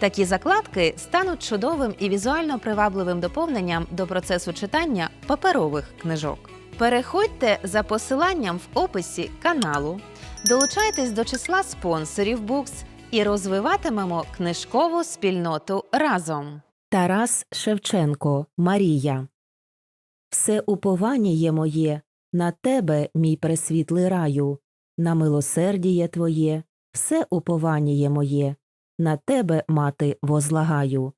Такі закладки стануть чудовим і візуально привабливим доповненням до процесу читання паперових книжок. Переходьте за посиланням в описі каналу, долучайтесь до числа спонсорів Books і розвиватимемо книжкову спільноту разом. Тарас Шевченко Марія. Все уповання моє на тебе, мій пресвітлий раю, на милосердіє твоє, все уповання моє, на тебе, мати, возлагаю.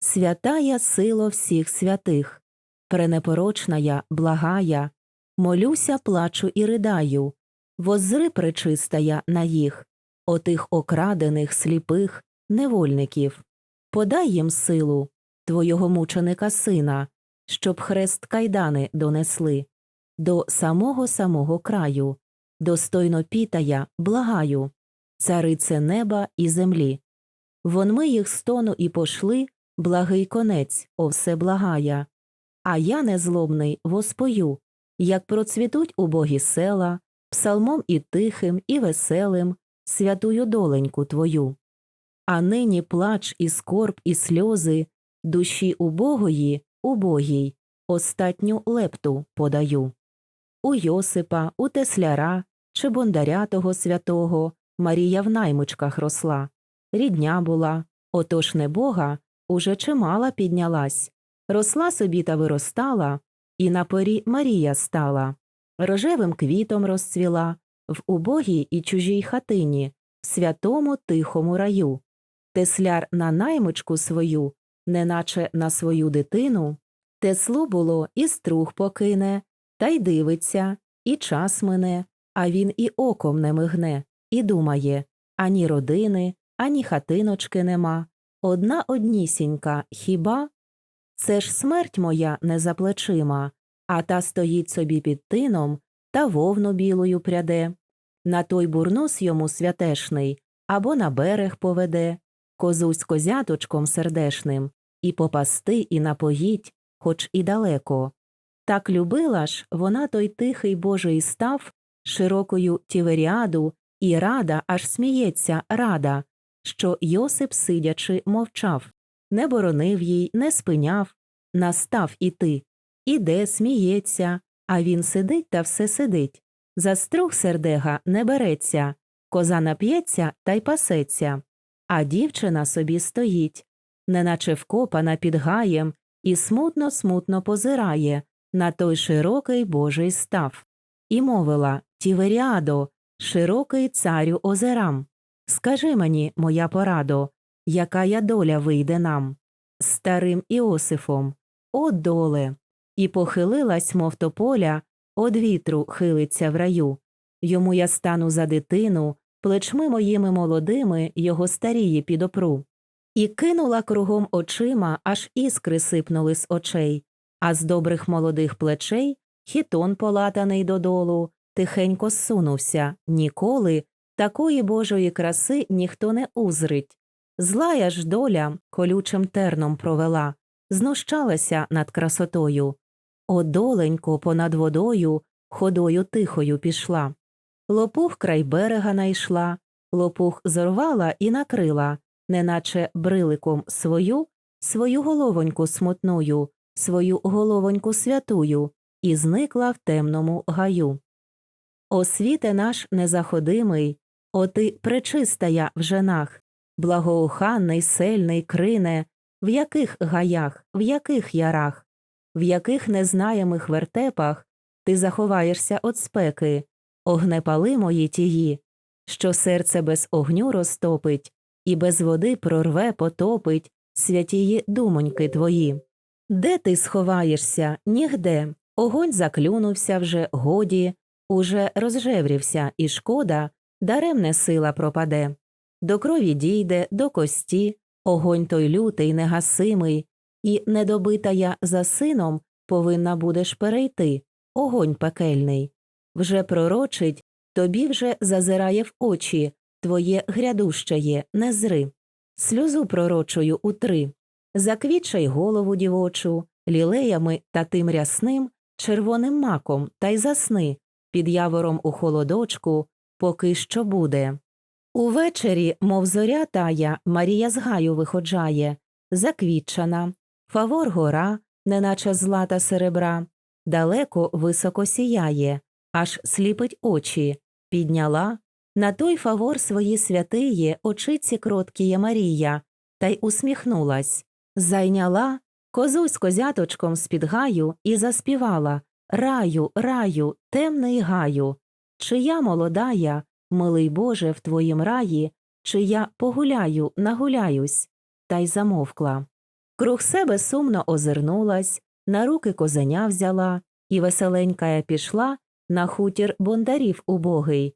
Святая сила всіх святих, пренепорочная, благая, молюся, плачу і ридаю, воззри пречистая на їх, отих окрадених, сліпих, невольників. Подай їм силу, твого мученика сина, щоб хрест кайдани донесли до самого самого краю, достойно пітая, благаю, царице неба і землі. Вон ми їх стону і пошли, благий конець, о все благая. А я незлобний воспою, як процвітуть убогі села, псалмом і тихим, і веселим, святую доленьку твою. А нині плач і скорб, і сльози, душі убогої, убогій, остатню лепту подаю. У Йосипа, у Тесляра чи бондаря того святого Марія в наймичках росла, рідня була, отож не Бога уже чимала піднялась, росла собі та виростала, і на порі Марія стала, рожевим квітом розцвіла, в убогій і чужій хатині, в святому тихому раю. Тесляр на наймичку свою, неначе на свою дитину, Теслу було і струг покине, та й дивиться, і час мине, а він і оком не мигне, і думає ані родини, ані хатиночки нема, одна однісінька, хіба? Це ж смерть моя не а та стоїть собі під тином та вовну білою пряде. На той бурнус йому святешний або на берег поведе, козу з козяточком сердешним, і попасти, і напоїть, хоч і далеко. Так любила ж вона той тихий божий став, широкою тіверіаду, і рада аж сміється рада, що Йосип, сидячи, мовчав, не боронив їй, не спиняв, настав іти. Іде, сміється, а він сидить та все сидить. За струг сердега не береться, коза нап'ється та й пасеться, а дівчина собі стоїть, неначе вкопана під гаєм, і смутно смутно позирає на той широкий божий став, і мовила Тіверіадо, широкий царю озерам. Скажи мені, моя порадо, яка я доля вийде нам? Старим Іосифом, о доле. І похилилась, мов тополя, од вітру хилиться в раю. Йому я стану за дитину, плечми моїми молодими його старії підопру. І кинула кругом очима, аж іскри сипнули з очей, а з добрих молодих плечей хітон полатаний додолу, тихенько сунувся ніколи такої божої краси ніхто не узрить. Злая ж доля колючим терном провела, знущалася над красотою. Одоленько понад водою ходою тихою пішла. Лопух край берега найшла, лопух зорвала і накрила, неначе бриликом свою, свою головоньку смутною, свою головоньку святую, і зникла в темному гаю. Освіте наш незаходимий, о ти пречистая в женах, благоуханний, сельний, крине, В яких гаях, в яких ярах, в яких незнаємих вертепах ти заховаєшся від спеки, огнепали мої тії, що серце без огню розтопить і без води прорве потопить святії думоньки твої. Де ти сховаєшся? Нігде. Огонь заклюнувся вже, годі, уже розжеврівся, і шкода, даремне сила пропаде. До крові дійде, до кості, огонь той лютий, негасимий, і недобита я за сином повинна будеш перейти, огонь пекельний. Вже пророчить, тобі вже зазирає в очі, твоє грядуще є, не зри. Сльозу пророчую утри. Заквітчай голову дівочу, лілеями та тим рясним, червоним маком, та й засни, під явором у холодочку, поки що буде. Увечері, мов зоря тая, Марія з гаю виходжає, заквітчана, фавор гора, неначе злата серебра, далеко високо сіяє, аж сліпить очі, підняла, на той фавор свої святиє очиці кроткіє Марія, та й усміхнулась, зайняла. Козу з козяточком з-під гаю і заспівала. Раю, раю, темний гаю, чи я молодая, милий Боже, в твоїм раї, чи я погуляю, нагуляюсь, та й замовкла. Круг себе сумно озирнулась, на руки козеня взяла, і веселенькая пішла на хутір бондарів убогий,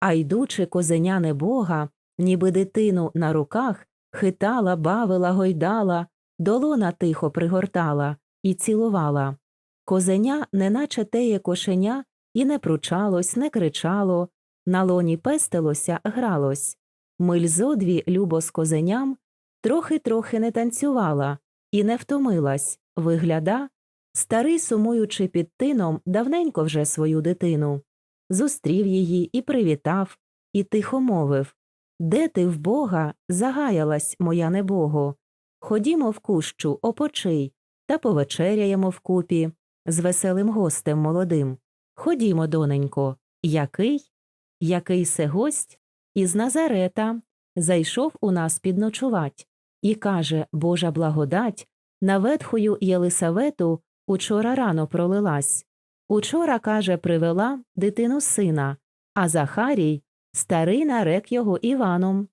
а йдучи козеня небога, ніби дитину на руках, хитала, бавила, гойдала, долона тихо пригортала і цілувала. Козеня, неначе теє кошеня, і не пручалось, не кричало, на лоні пестилося, гралось. Миль зодві любо з козеням трохи-трохи не танцювала і не втомилась, вигляда, старий, сумуючи під тином, давненько вже свою дитину. Зустрів її і привітав, і тихо мовив Де ти в Бога загаялась, моя небого? Ходімо в кущу, опочий, та повечеряємо вкупі з веселим гостем молодим. Ходімо, доненько, який? Який се гость? Із Назарета зайшов у нас підночувать і каже Божа благодать на ветхою Єлисавету учора рано пролилась. Учора, каже, привела дитину сина, а Захарій старий нарек його Іваном.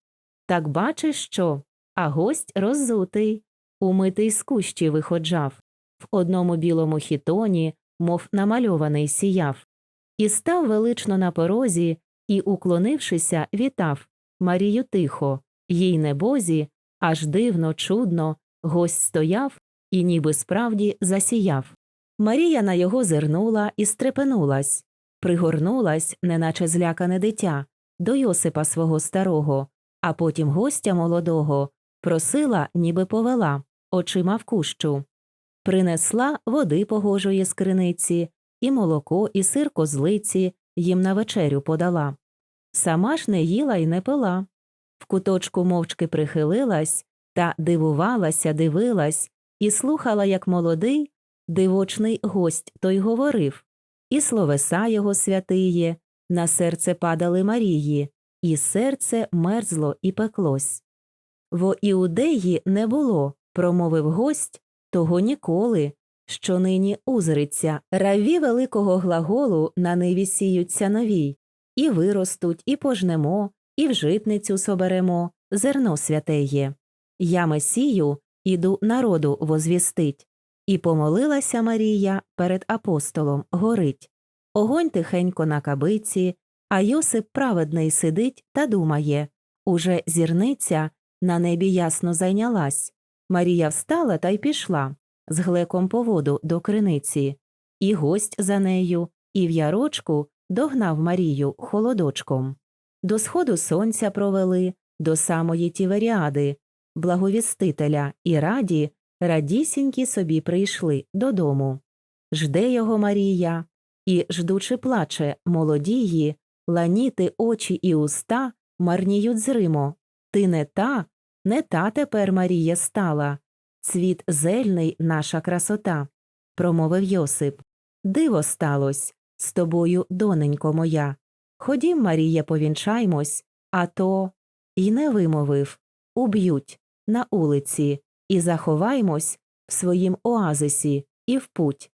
Так бачиш що, а гость роззутий, умитий з кущі виходжав, в одному білому хітоні, мов намальований сіяв. І став велично на порозі, і, уклонившися, вітав Марію тихо, їй небозі, аж дивно, чудно, гость стояв і ніби справді засіяв. Марія на його зирнула і стрепенулась, пригорнулась, неначе злякане дитя, до Йосипа свого старого, а потім гостя молодого просила, ніби повела, очима в кущу. Принесла води погожої з криниці, і молоко, і сир козлиці їм на вечерю подала. Сама ж не їла й не пила. В куточку мовчки прихилилась та дивувалася, дивилась і слухала, як молодий, дивочний гость той говорив, і словеса його святиє, на серце падали Марії, і серце мерзло і пеклось. Во іудеї не було, промовив гость, того ніколи, що нині узриться, раві великого глаголу на ниві сіються новій, і виростуть, і пожнемо, і в житницю соберемо, зерно святеє. Я Месію іду народу возвістить. І помолилася Марія перед апостолом горить. Огонь тихенько на кабиці, а Йосип праведний сидить та думає уже зірниця на небі ясно зайнялась. Марія встала та й пішла з глеком по воду до криниці, і гость за нею, і в ярочку догнав Марію холодочком. До сходу сонця провели, до самої Тіверіади, благовістителя, і раді, радісінькі собі прийшли додому. Жде його Марія, і, ждучи плаче, молодії, ланіти очі і уста марніють зримо. Ти не та, не та тепер Марія стала. Цвіт зельний наша красота, промовив Йосип. Диво сталось з тобою, доненько моя. Ходім, Марія, повінчаймось, а то. І не вимовив уб'ють на улиці, і заховаймось в своїм оазисі і в путь.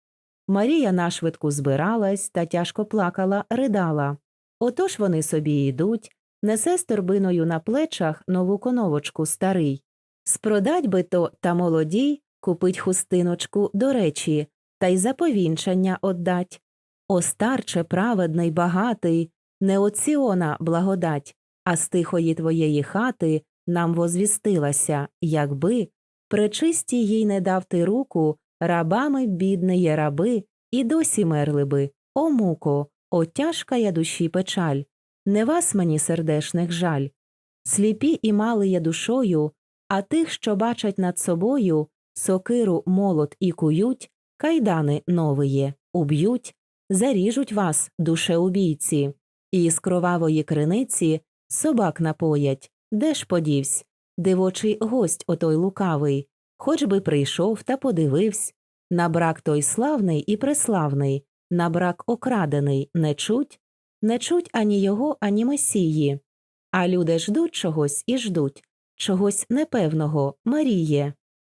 Марія нашвидку збиралась та тяжко плакала, ридала. Отож вони собі йдуть, несе з торбиною на плечах нову коновочку старий. Спродать би то та молодій, купить хустиночку до речі, та й за повінчання отдать. О старче праведний багатий, не от Сіона благодать, а з тихої твоєї хати нам возвістилася, якби пречисті їй не дав ти руку, рабами бідниє раби, і досі мерли би. О муко, о тяжка я душі печаль, не вас мені сердешних жаль. Сліпі і мали є душою, а тих, що бачать над собою, сокиру молот і кують, кайдани новиє, уб'ють, заріжуть вас, душеубійці, і з кровавої криниці собак напоять, де ж подівсь, дивочий гость отой лукавий, хоч би прийшов та подививсь, на брак той славний і преславний, на брак окрадений не чуть, не чуть ані його, ані месії. А люди ждуть чогось і ждуть, чогось непевного, Маріє.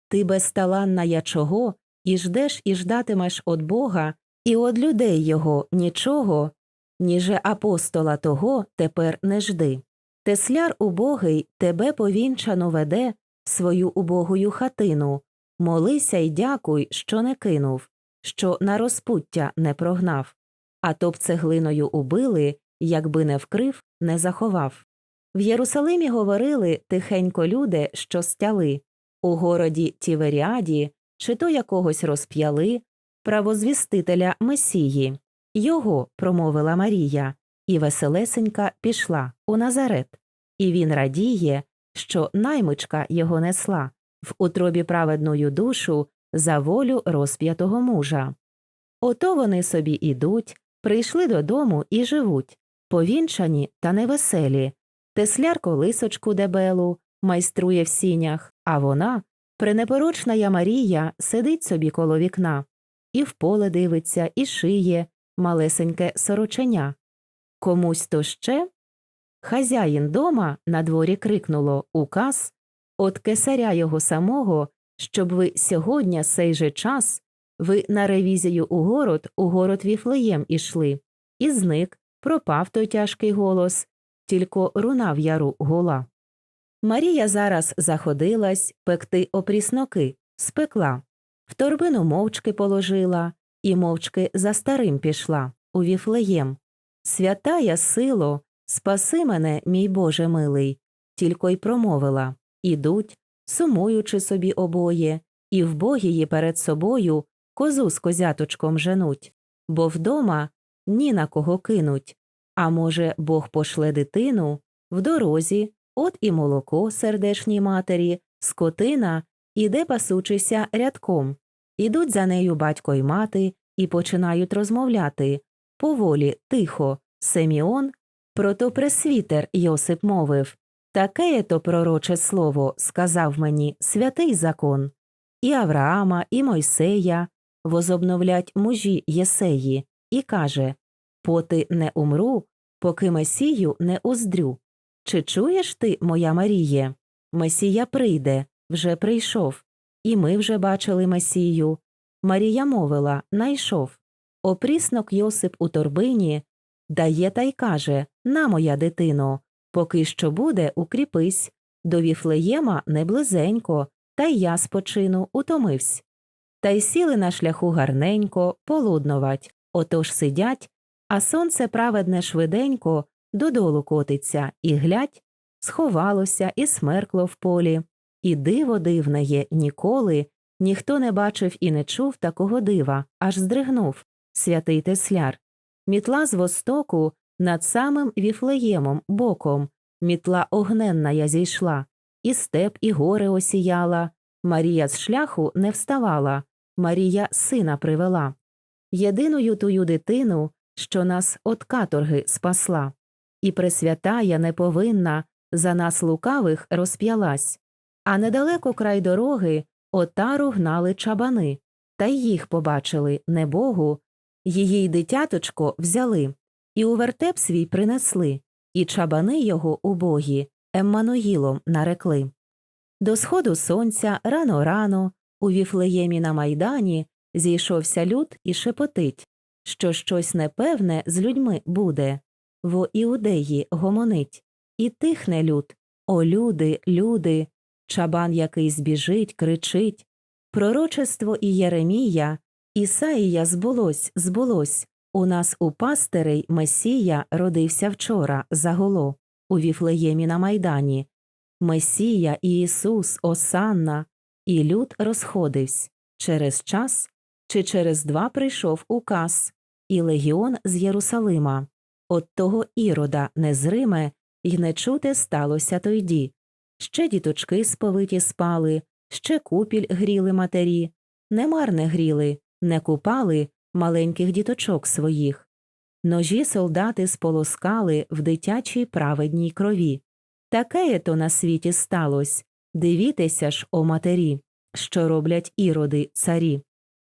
Ти безталанна я чого, і ждеш і ждатимеш од Бога, і од людей його нічого, ніже апостола того тепер не жди. Тесляр убогий тебе повінчано веде свою убогую хатину. Молися й дякуй, що не кинув, що на розпуття не прогнав, а то б цеглиною убили, якби не вкрив, не заховав. В Єрусалимі говорили тихенько люди, що стяли, у городі Тіверіаді, чи то якогось розп'яли, правозвістителя Месії. Його, промовила Марія, і веселесенька пішла у Назарет. І він радіє, що наймичка його несла в утробі праведною душу за волю розп'ятого мужа. Ото вони собі ідуть, прийшли додому і живуть, повінчані та невеселі. Тесляр колисочку дебелу майструє в сінях, а вона, пренепорочна я Марія, сидить собі коло вікна, і в поле дивиться, і шиє малесеньке сороченя. Комусь то ще. Хазяїн дома на дворі крикнуло указ от кесаря його самого, щоб ви сьогодні сей же час ви на ревізію у город, у город Віфлеєм ішли, і зник, пропав той тяжкий голос, тільки руна в яру гола. Марія зараз заходилась пекти опрісноки, спекла, в торбину мовчки положила і мовчки за старим пішла у Віфлеєм. Святая сило, спаси мене, мій Боже милий, тільки й промовила ідуть, сумуючи собі обоє, і в богії перед собою козу з козяточком женуть, бо вдома ні на кого кинуть. А може, Бог пошле дитину в дорозі, от і молоко сердешній матері, скотина, іде пасучися рядком. Ідуть за нею батько й мати і починають розмовляти. Поволі, тихо, Семіон, прото пресвітер Йосип мовив Таке то пророче слово сказав мені святий закон. І Авраама, і Мойсея возобновлять мужі Єсеї, і каже Поти не умру, поки Месію не уздрю. Чи чуєш ти, моя Маріє? Месія прийде, вже прийшов, і ми вже бачили Месію. Марія мовила найшов. Опріснок Йосип у торбині дає та й каже На, моя дитино, поки що буде, укріпись. До Віфлеєма не близенько, та й я спочину утомивсь. Та й сіли на шляху гарненько, полудновать, отож сидять, а сонце праведне швиденько додолу котиться, і глядь, сховалося і смеркло в полі. І диво дивне є ніколи, ніхто не бачив і не чув такого дива, аж здригнув святий Тесляр. Мітла з востоку над самим Віфлеємом боком, мітла огненна я зійшла, і степ, і гори осіяла. Марія з шляху не вставала, Марія сина привела. Єдиною тую дитину, що нас от каторги спасла, і пресвятая неповинна за нас лукавих розп'ялась. А недалеко край дороги отару гнали чабани, та й їх побачили небогу, її й дитяточко взяли, і у вертеп свій принесли, і чабани його убогі Еммануїлом нарекли. До сходу сонця рано рано у Віфлеємі на майдані зійшовся люд і шепотить, що щось непевне з людьми буде. Во іудеї гомонить, і тихне люд. О, люди, люди. Чабан який збіжить, кричить. Пророчество і Єремія, Ісаїя збулось, збулось. У нас у пастирей Месія родився вчора заголо у Віфлеємі на майдані. Месія Ісус, Осанна, і люд розходився. Через час чи через два прийшов указ, і легіон з Єрусалима. От того ірода незриме, й не чути сталося тойді. Ще діточки сповиті спали, ще купіль гріли матері, немарне гріли, не купали маленьких діточок своїх. Ножі солдати сполоскали в дитячій праведній крові. Таке то на світі сталось. Дивітеся ж, о матері, що роблять іроди царі.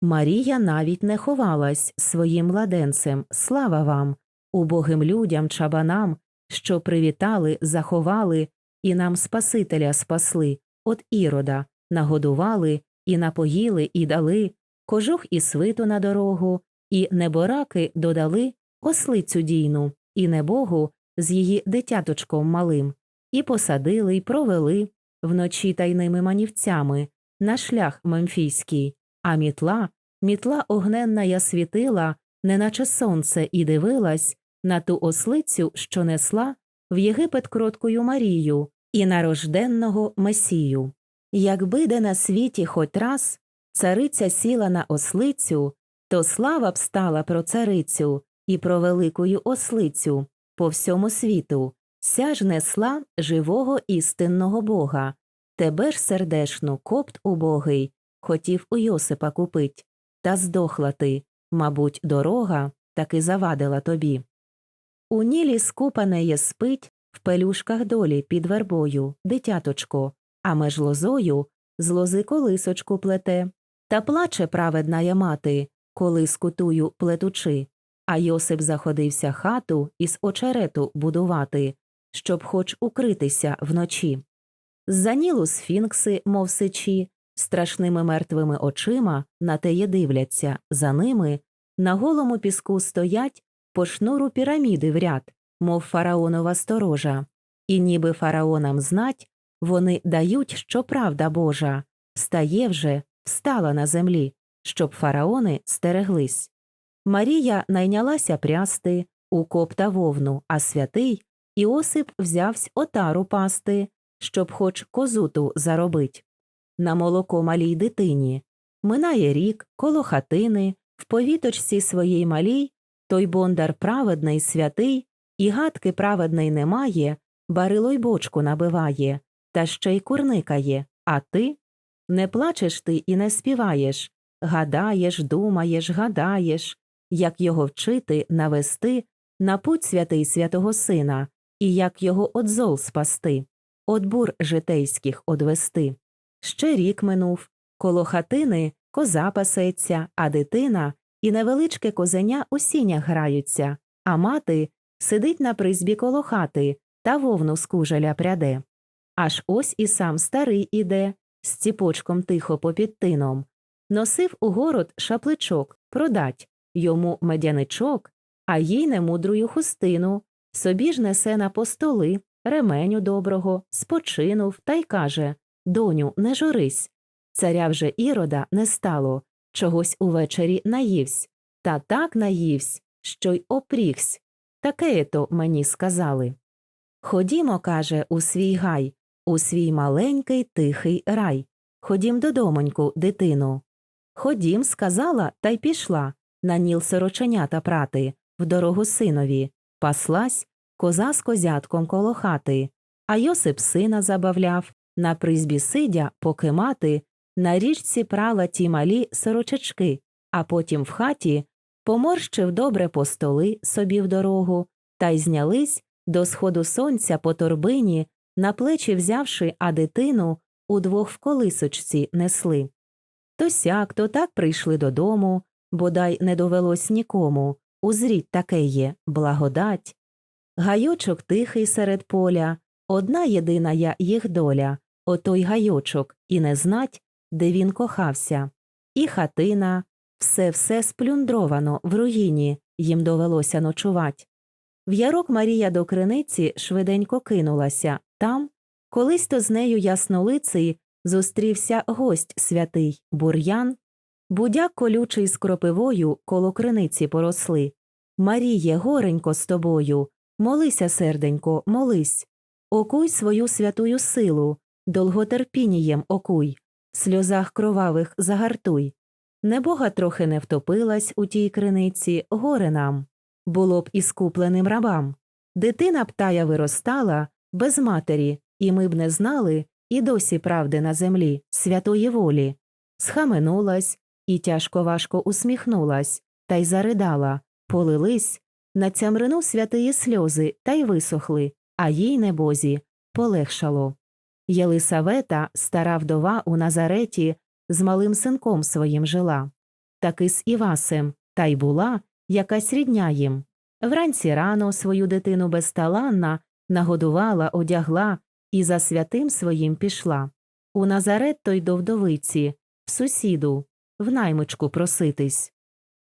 Марія навіть не ховалась своїм младенцем, слава вам, убогим людям, чабанам, що привітали, заховали і нам Спасителя спасли, от ірода, нагодували, і напоїли, і дали, кожух і свиту на дорогу, і небораки додали ослицю дійну, і небогу з її дитяточком малим, і посадили, й провели вночі тайними манівцями на шлях мемфійський, а мітла, мітла огненна я світила, неначе сонце, і дивилась на ту ослицю, що несла в Єгипет кроткою Марію і на рожденного Месію. Якби де на світі хоть раз цариця сіла на ослицю, то слава б стала про царицю і про великою ослицю по всьому світу, ся ж несла живого істинного Бога. Тебе ж сердешну копт убогий хотів у Йосипа купить, та здохла ти, мабуть, дорога таки завадила тобі. У нілі скупанеє спить в пелюшках долі під вербою, дитяточко, а меж лозою з лози колисочку плете. Та плаче праведна я мати, коли скутую плетучи, а Йосип заходився хату із очерету будувати, щоб хоч укритися вночі. З-за нілу сфінкси, мов сичі, страшними мертвими очима на теє дивляться, за ними на голому піску стоять по шнуру піраміди в ряд, мов фараонова сторожа, і ніби фараонам знать, вони дають, що правда Божа, стає вже, встала на землі, щоб фараони стереглись. Марія найнялася прясти у копта вовну, а святий Іосип взявсь отару пасти, щоб хоч козуту заробить. На молоко малій дитині. Минає рік, коло хатини, в повіточці своїй малій, той бондар праведний святий, і гадки праведний немає, барило й бочку набиває, та ще й курникає, а ти? Не плачеш ти і не співаєш, гадаєш, думаєш, гадаєш, як його вчити, навести на путь святий святого сина, і як його од зол спасти, од бур житейських одвести. Ще рік минув, коло хатини коза пасеться, а дитина і невеличке козеня у сінях граються, а мати сидить на призбі коло хати та вовну з кужеля пряде. Аж ось і сам старий іде, з ціпочком тихо попід тином. Носив у город шапличок, продать йому медяничок, а їй немудрую хустину, собі ж несе на постоли, ременю доброго, спочинув та й каже Доню, не журись. Царя вже ірода не стало, чогось увечері наївсь, та так наївсь, що й опрігсь. Таке то мені сказали. Ходімо, каже, у свій гай, у свій маленький тихий рай. Ходім додомоньку, дитину. Ходім, сказала, та й пішла на ніл сороченята прати, в дорогу синові, паслась коза з козятком коло хати, а Йосип сина забавляв, на призбі сидя, поки мати, на річці прала ті малі сорочечки, а потім в хаті поморщив добре по столи собі в дорогу, та й знялись до сходу сонця по торбині, на плечі взявши, а дитину удвох в колисочці несли. То сяк, то так прийшли додому, бодай не довелось нікому, узріть таке є благодать. Гайочок тихий серед поля, одна єдина я їх доля, отой гайочок, і не знать, де він кохався. І хатина, все все сплюндровано в руїні, їм довелося ночувать. В ярок Марія до криниці швиденько кинулася. Там, колись то з нею яснолиций, зустрівся гость святий бур'ян. Будяк колючий з кропивою коло криниці поросли. Маріє, горенько з тобою, молися, серденько, молись. Окуй свою святую силу, долготерпінієм окуй, сльозах кровавих загартуй. Небога трохи не втопилась у тій криниці, горе нам. Було б і скупленим рабам. Дитина б тая виростала без матері, і ми б не знали і досі правди на землі, святої волі. Схаменулась і тяжко важко усміхнулась, та й заридала, полились, на цямрину святиї сльози та й висохли, а їй небозі полегшало. Єлисавета, стара вдова у Назареті, з малим синком своїм жила. Таки з Івасем, та й була якась рідня їм. Вранці рано свою дитину безталанна нагодувала, одягла і за святим своїм пішла. У Назарет той до вдовиці, в сусіду, в наймичку проситись.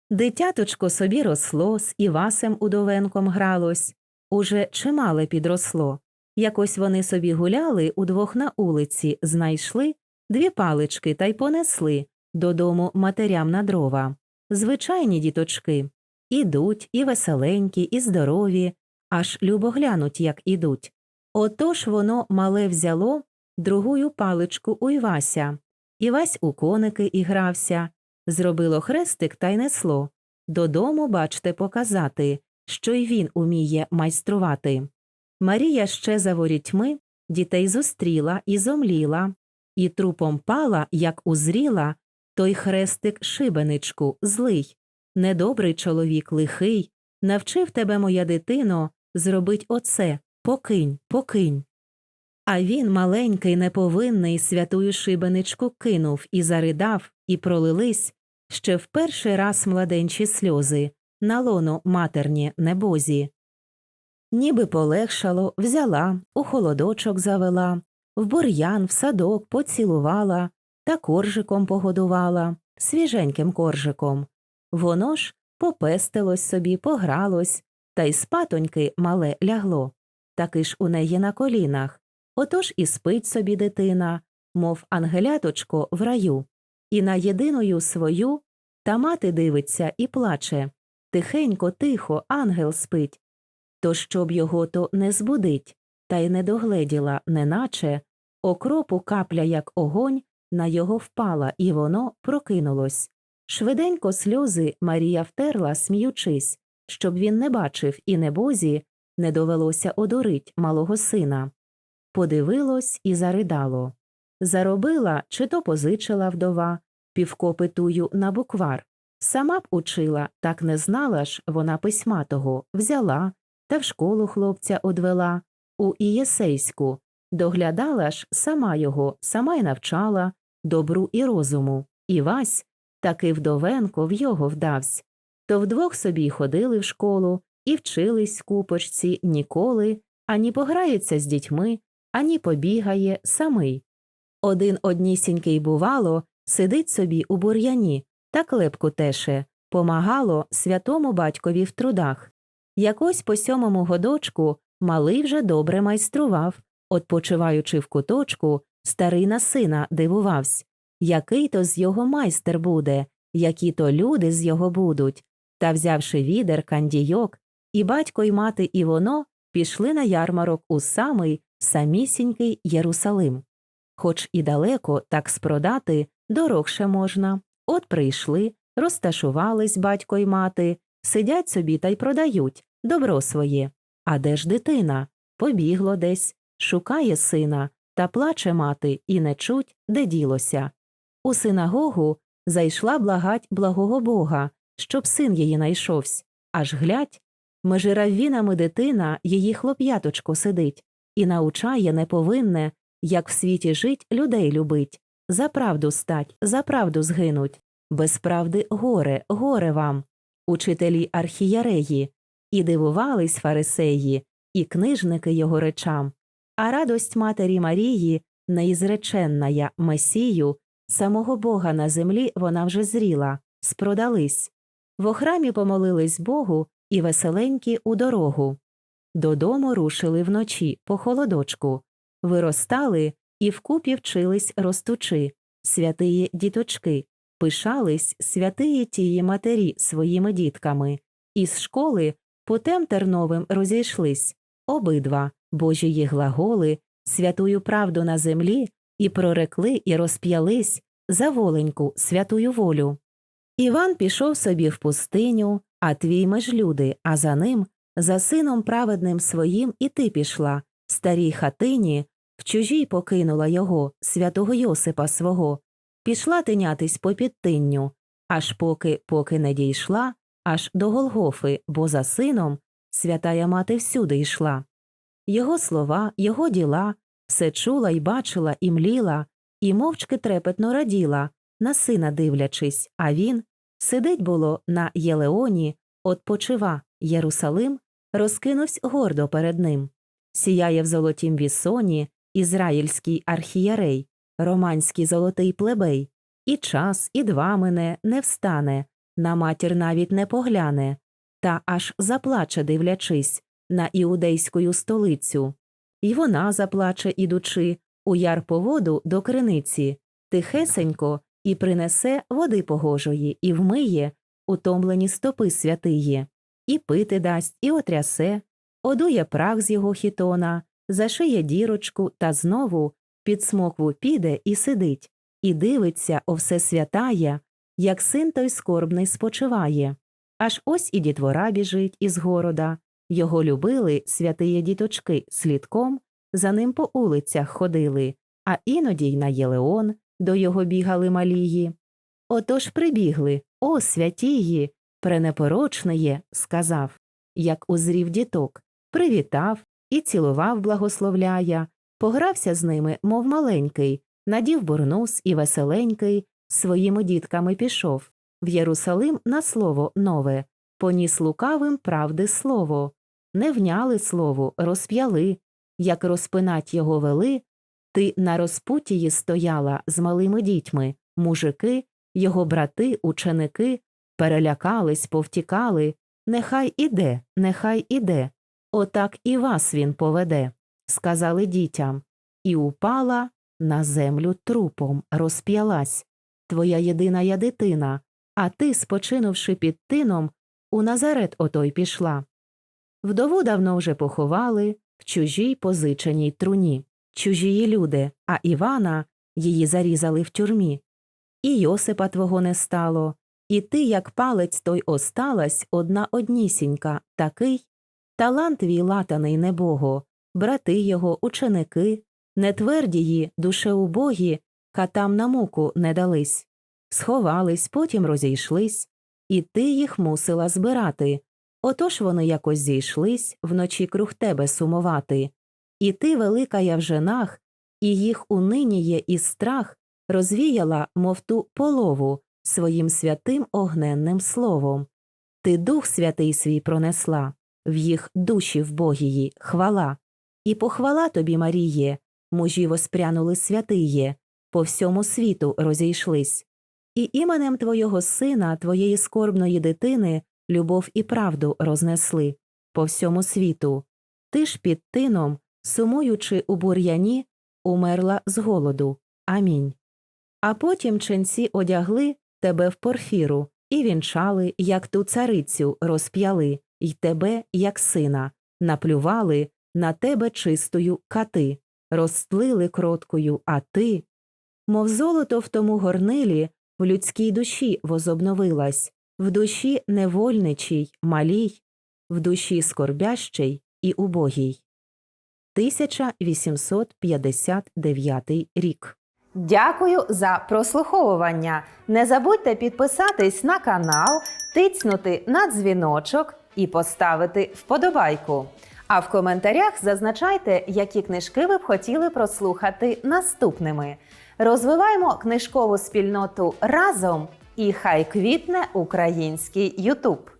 Дитяточко собі росло, з Івасем удовенком гралось, уже чимале підросло. Якось вони собі гуляли удвох на улиці, знайшли дві палички та й понесли додому матерям на дрова. Звичайні діточки. Ідуть і веселенькі, і здорові, аж любо глянуть, як ідуть. Отож воно мале взяло другую паличку у Івася. Івась у коники ігрався, зробило хрестик та й несло. Додому, бачте, показати, що й він уміє майструвати. Марія ще за ворітьми дітей зустріла і зомліла, і трупом пала, як узріла, той хрестик шибеничку, злий. Недобрий чоловік лихий, навчив тебе, моя дитино, зробить оце покинь, покинь. А він, маленький, неповинний, святую шибеничку кинув і заридав, і пролились ще в перший раз младенчі сльози на лоно матерні небозі. Ніби полегшало, взяла, у холодочок завела, в бур'ян, в садок поцілувала та коржиком погодувала, свіженьким коржиком. Воно ж попестилось собі, погралось, та й спатоньки мале лягло. Таки ж у неї на колінах. Отож і спить собі дитина, мов ангеляточко в раю, і на єдиною свою та мати дивиться і плаче. Тихенько, тихо, ангел спить. То щоб його то не збудить, та й не догледіла, неначе окропу капля, як огонь, на його впала, і воно прокинулось. Швиденько сльози Марія втерла, сміючись, щоб він не бачив і небозі не довелося одурить малого сина. Подивилось і заридало. Заробила чи то позичила вдова, півкопи тую на буквар. Сама б учила, так не знала ж вона письма того, взяла та в школу хлопця одвела, у Ієсейську, доглядала ж сама його, сама й навчала, добру і розуму. І Вась таки вдовенко в його вдавсь. То вдвох собі ходили в школу і вчились купочці ніколи, ані пограється з дітьми, ані побігає самий. Один однісінький, бувало, сидить собі у бур'яні та клепку теше, помагало святому батькові в трудах. Якось по сьомому годочку малий вже добре майстрував, Отпочиваючи в куточку, старий на сина дивувався, який то з його майстер буде, які то люди з його будуть. Та, взявши відер, кандійок, і батько й мати, і воно пішли на ярмарок у самий самісінький Єрусалим. Хоч і далеко так спродати, дорогше можна. От прийшли, розташувались батько й мати, сидять собі та й продають добро своє. А де ж дитина? Побігло десь, шукає сина, та плаче мати і не чуть, де ділося. У синагогу зайшла благать благого Бога, щоб син її найшовсь, аж глядь, межи раввінами дитина її хлоп'яточко сидить і научає неповинне, як в світі жить людей любить, за правду стать, за правду згинуть, без правди горе, горе вам, учителі архієреї, і дивувались фарисеї, і книжники його речам, а радость матері Марії неізреченная Месію, самого Бога на землі вона вже зріла, спродались. В охрамі помолились Богу і веселенькі у дорогу. Додому рушили вночі по холодочку, виростали і вкупі вчились ростучи, святиї діточки, пишались святиї тії матері своїми дітками, із школи путем терновим розійшлись, обидва божії глаголи, святую правду на землі, і прорекли і розп'ялись за воленьку святую волю. Іван пішов собі в пустиню, а твій меж люди, а за ним, за сином праведним своїм, і ти пішла, старій хатині, в чужій покинула його, святого Йосипа свого, пішла тинятись по підтинню, аж поки поки не дійшла, аж до Голгофи, бо за сином святая мати всюди йшла. Його слова, його діла, все чула й бачила і мліла, і мовчки трепетно раділа, на сина дивлячись, а він сидить було на Єлеоні, отпочива, Єрусалим, розкинувсь гордо перед ним. Сіяє в золотім вісоні ізраїльський архієрей, романський золотий плебей, і час, і два мене не встане, на матір навіть не погляне, та аж заплаче, дивлячись на іудейську столицю. І вона заплаче, ідучи, у яр по воду до криниці, тихесенько і принесе води погожої, і вмиє утомлені стопи святиї, і пити дасть, і отрясе, одує прах з його хітона, зашиє дірочку та знову під смокву піде і сидить, і дивиться о все святає, як син той скорбний спочиває. Аж ось і дітвора біжить із города. Його любили святиє діточки слідком, за ним по улицях ходили, а іноді й на Єлеон до його бігали малії. Отож прибігли, о, святії, пренепорочниє, сказав, як узрів діток, привітав і цілував благословляя, погрався з ними, мов маленький, надів бурнус і веселенький, своїми дітками пішов. В Єрусалим на слово нове, поніс лукавим правди слово. Не вняли слову, розп'яли, як розпинать його вели, ти на розпутії стояла з малими дітьми, мужики, його брати, ученики, перелякались, повтікали. Нехай іде, нехай іде. Отак і вас він поведе, сказали дітям, і упала на землю трупом, розп'ялась. Твоя єдина я дитина, а ти, спочинувши під тином, у Назарет отой пішла. Вдову давно вже поховали в чужій позиченій труні, чужії люди, а Івана її зарізали в тюрмі. І Йосипа твого не стало, і ти, як палець той осталась, одна однісінька, такий, талант твій латаний небого, брати його, ученики, нетвердії, душеубогі, катам на муку не дались, сховались, потім розійшлись, і ти їх мусила збирати. Отож вони якось зійшлись вночі круг тебе сумувати, і ти, велика я в женах, і їх униніє і страх розвіяла, мов ту полову, своїм святим огненним словом. Ти дух святий свій пронесла, в їх душі в Богії, хвала, і похвала тобі, Маріє, мужі воспрянули святиє, по всьому світу розійшлись. І іменем твого сина, твоєї скорбної дитини, любов і правду рознесли по всьому світу. Ти ж під тином, сумуючи у бур'яні, умерла з голоду. Амінь. А потім ченці одягли тебе в порфіру і вінчали, як ту царицю розп'яли, й тебе, як сина, наплювали на тебе чистою кати, розтлили кроткою, а ти, мов золото в тому горнилі, в людській душі возобновилась, в душі невольничій, малій, в душі скорбящій і убогій. 1859 рік. Дякую за прослуховування. Не забудьте підписатись на канал, тицнути на дзвіночок і поставити вподобайку. А в коментарях зазначайте, які книжки ви б хотіли прослухати наступними. Розвиваємо книжкову спільноту разом і хай квітне український Ютуб.